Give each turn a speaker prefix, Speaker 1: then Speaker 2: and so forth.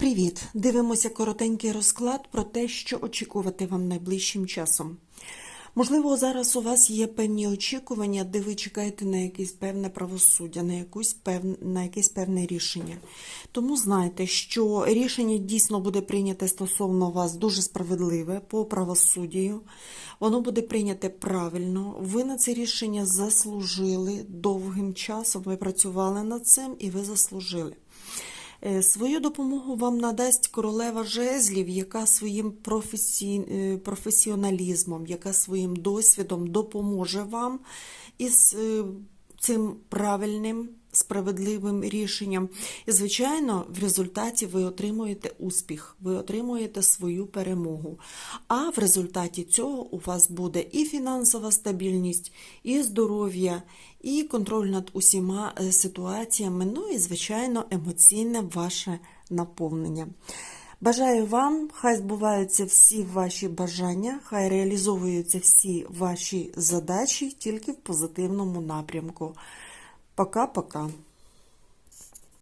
Speaker 1: Привіт! Дивимося коротенький розклад про те, що очікувати вам найближчим часом. Можливо, зараз у вас є певні очікування, де ви чекаєте на якесь певне правосуддя, на, якусь пев... на якесь певне рішення. Тому знайте, що рішення дійсно буде прийняте стосовно вас дуже справедливе по правосуддю. Воно буде прийняте правильно. Ви на це рішення заслужили довгим часом. Ви працювали над цим і ви заслужили. Е, Свою допомогу вам надасть королева жезлів, яка своїм професі... е, професіоналізмом, яка своїм досвідом допоможе вам із е, цим правильним, справедливим рішенням. І, звичайно, в результаті ви отримуєте успіх, ви отримуєте свою перемогу. А в результаті цього у вас буде і фінансова стабільність, і здоров'я, і контроль над усіма е, ситуаціями, ну і, звичайно, емоційне ваше наповнення. Бажаю вам, хай збуваються всі ваші бажання, хай реалізовуються всі ваші задачі тільки в позитивному напрямку. Пока-пока.